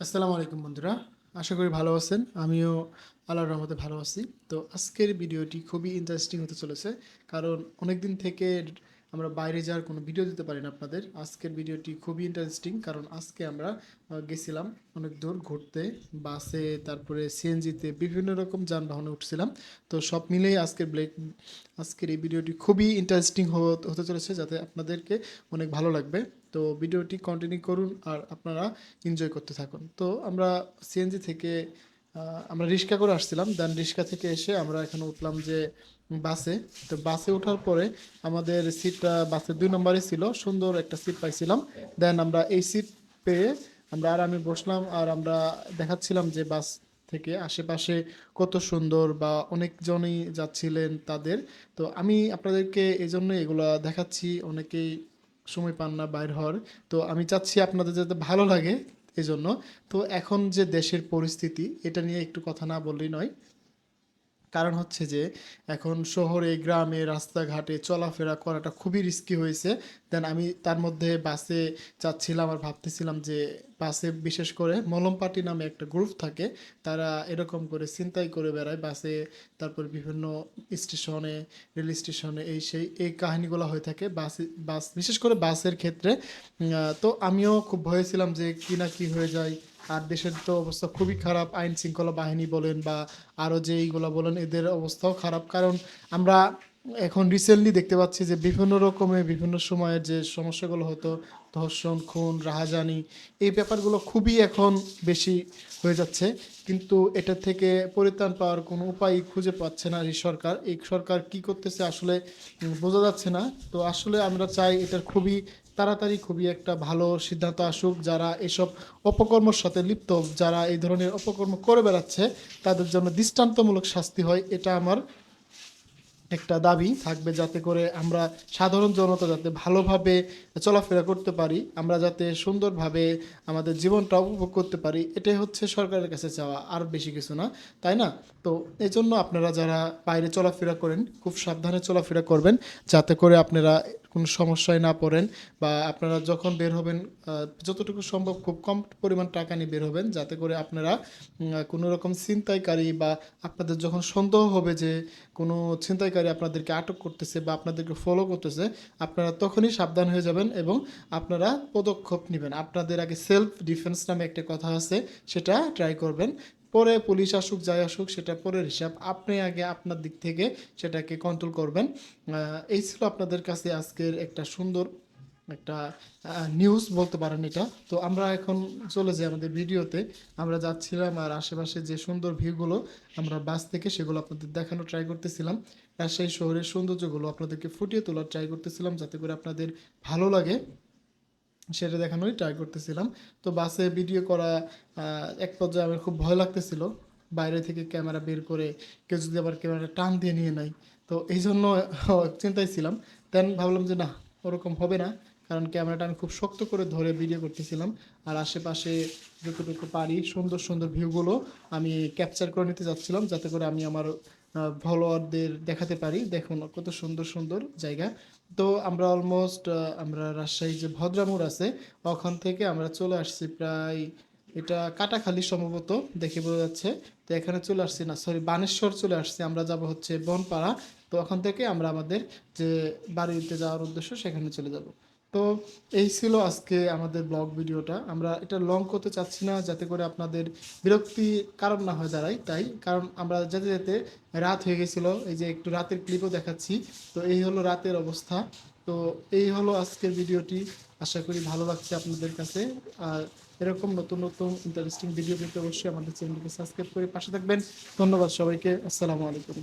আসসালামু আলাইকুম বন্ধুরা, আশা করি ভালো আছেন। আমিও আল্লাহর রহমতে ভালো আছি। তো আজকের ভিডিওটি খুবই ইন্টারেস্টিং হতে চলেছে, কারণ অনেক দিন থেকে আমরা বাইরে যাওয়ার কোনো ভিডিও দিতে পারি না আপনাদের। আজকের ভিডিওটি খুবই ইন্টারেস্টিং কারণ আজকে আমরা গেছিলাম অনেক দূর ঘুরতে, বাসে, তারপরে সিএনজিতে বিভিন্ন রকম যানবাহনে উঠছিলাম। তো সব মিলেই আজকের ব্লেক আজকের এই ভিডিওটি খুবই ইন্টারেস্টিং হতে চলেছে, যাতে আপনাদেরকে অনেক ভালো লাগবে। তো ভিডিওটি কন্টিনিউ করুন আর আপনারা এনজয় করতে থাকুন। তো আমরা সিএনজি থেকে আমরা রিক্সা করে আসছিলাম দেন রিক্সা থেকে এসে আমরা এখানে উঠলাম যে বাসে। তো বাসে ওঠার পরে আমাদের সিটটা বাসের দুই নম্বরে ছিল, সুন্দর একটা সিট পাইছিলাম। দেন আমরা এই সিট পেয়ে আমরা আর আমি বসলাম আর আমরা দেখাচ্ছিলাম যে বাস থেকে আশেপাশে কত সুন্দর বা অনেকজনই যাচ্ছিলেন তাদের। তো আমি আপনাদেরকে এই জন্য এগুলো দেখাচ্ছি, অনেকেই সময় পান না, বাইর হওয়ার। তো আমি চাচ্ছি আপনাদের যাতে ভালো লাগে এজন্য। তো এখন যে দেশের পরিস্থিতি, এটা নিয়ে একটু কথা না বললেই নয়। কারণ হচ্ছে যে, এখন শহরে, গ্রামে, রাস্তাঘাটে চলাফেরা করাটা খুবই রিস্কি হয়েছে। দেন আমি তার মধ্যে বাসে যাচ্ছিলাম আর ভাবতেছিলাম যে, বাসে বিশেষ করে মলম পার্টি নামে একটা গ্রুপ থাকে, তারা এরকম করে চিন্তাই করে বেড়ায় বাসে। তারপর বিভিন্ন স্টেশনে, রেল স্টেশনে এই সেই, এই কাহিনীগুলো হয়ে থাকে বাসে, বাস, বিশেষ করে বাসের ক্ষেত্রে। তো আমিও খুব ভয়ে ছিলাম যে কি না কি হয়ে যায়। আর দেশের তো অবস্থা খুবই খারাপ আইন শৃঙ্খলা বাহিনী বলেন বা আরও যে এইগুলো বলেন, এদের অবস্থাও খারাপ। কারণ আমরা এখন রিসেন্টলি দেখতে পাচ্ছি যে বিভিন্ন রকমের বিভিন্ন সময়ের যে সমস্যাগুলো হতো, ধর্ষণ, খুন, রাহাজানি, এই ব্যাপারগুলো খুবই এখন বেশি হয়ে যাচ্ছে। কিন্তু এটা থেকে পরিত্রাণ পাওয়ার কোনো উপায় খুঁজে পাচ্ছে না এই সরকার। এই সরকার কি করতেছে আসলে বোঝা যাচ্ছে না। তো আসলে আমরা চাই এটার খুবই তাড়াতাড়ি খুবই একটা ভালো সিদ্ধান্ত আসুক যারা এসব অপকর্মের সাথে লিপ্ত, যারা এই ধরনের অপকর্ম করে বেড়াচ্ছে, তাদের জন্য দৃষ্টান্তমূলক শাস্তি হয়, এটা আমার একটা দাবি। থাকবে যাতে করে আমরা সাধারণ জনতা যাতে ভালোভাবে চলাফেরা করতে পারি, আমরা যাতে সুন্দরভাবে আমাদের জীবনটা উপভোগ করতে পারি, এটাই হচ্ছে সরকারের কাছে চাওয়া, আর বেশি কিছু না, তাই না? তো এই জন্য আপনারা যারা বাইরে চলাফেরা করেন, খুব সাবধানে চলাফেরা করবেন, যাতে করে আপনারা কোনো সমস্যায় না পড়েন বা আপনারা যখন বের হবেন যতটুকু সম্ভব খুব কম পরিমাণ টাকা নিয়ে বের হবেন যাতে করে আপনারা কোনো রকম ছিনতাইকারী বা আপনাদের যখন সন্দেহ হবে যে কোনো ছিনতাইকারী আপনাদেরকে আটক করতেছে বা আপনাদেরকে ফলো করতেছে, আপনারা তখনই সাবধান হয়ে যাবেন এবং আপনারা পদক্ষেপ নেবেন। আপনাদের আগে সেলফ ডিফেন্স নামে একটা কথা আছে, সেটা ট্রাই করবেন। পরে পুলিশ আসুক, যাই আসুক, সেটা পরের হিসাব। আপনি আগে আপনার দিক থেকে সেটাকে কন্ট্রোল করবেন। এই ছিল আপনাদের কাছে আজকের একটা সুন্দর একটা নিউজ বলতে পারেন এটা। তো আমরা এখন চলে যাই আমাদের ভিডিওতে। আমরা যাচ্ছিলাম আর আশেপাশে যে সুন্দর ভিউগুলো আমরা বাস থেকে, সেগুলো আপনাদের দেখানো ট্রাই করতেছিলাম। রাজশাহী শহরের সৌন্দর্যগুলো আপনাদেরকে ফুটিয়ে তোলার ট্রাই করতেছিলাম, যাতে করে আপনাদের ভালো লাগে। সেটা দেখানোই ট্রাই করতেছিলাম। তো বাসে ভিডিও করা এক পর্যায়ে আমার খুব ভয় লাগতেছিল। বাইরে থেকে ক্যামেরা বের করে কেউ যদি আবার ক্যামেরাটা টান দিয়ে নিয়ে নেয়। তো এই জন্য চিন্তায় ছিলাম। দেন ভাবলাম যে না, ওরকম হবে না। কারণ ক্যামেরাটা আমি খুব শক্ত করে ধরে ভিডিও করতেছিলাম। আর আশেপাশে যতটুকু পারি সুন্দর সুন্দর ভিউগুলো আমি ক্যাপচার করে নিতে যাচ্ছিলাম যাতে করে আমি আমার ফলোয়ারদের দেখাতে পারি। দেখুন কত সুন্দর সুন্দর জায়গা। তো আমরা অলমোস্ট আমরা রাজশাহী যে ভদ্রামুর আছে, ওখান থেকে আমরা চলে আসছি প্রায়, এটা কাটাখালি সম্ভবত, দেখে বোঝা যাচ্ছে। তো এখানে চলে আসছি না সরি বানেশ্বর চলে আসছি। আমরা যাব হচ্ছে বনপাড়া। তো ওখান থেকে আমরা আমাদের যে বাড়িতে যাওয়ার উদ্দেশ্য সেখানে চলে যাব। তো এই ছিল আজকে আমাদের ব্লগ ভিডিওটা। আমরা এটা লং করতে চাচ্ছি না, যাতে করে আপনাদের বিরক্তি কারণ না হয় দাঁড়ায়, তাই। কারণ আমরা যেতে যেতে রাত হয়ে গেছিল, এই যে একটু রাতের ক্লিপও দেখাচ্ছি। তো এই হলো রাতের অবস্থা। তো এই হলো আজকের ভিডিওটি। আশা করি ভালো লাগছে আপনাদের কাছে। আর এরকম নতুন নতুন ইন্টারেস্টিং ভিডিও পেতে অবশ্যই আমাদের চ্যানেলকে সাবস্ক্রাইব করে পাশে থাকবেন। ধন্যবাদ সবাইকে। আসসালামু আলাইকুম।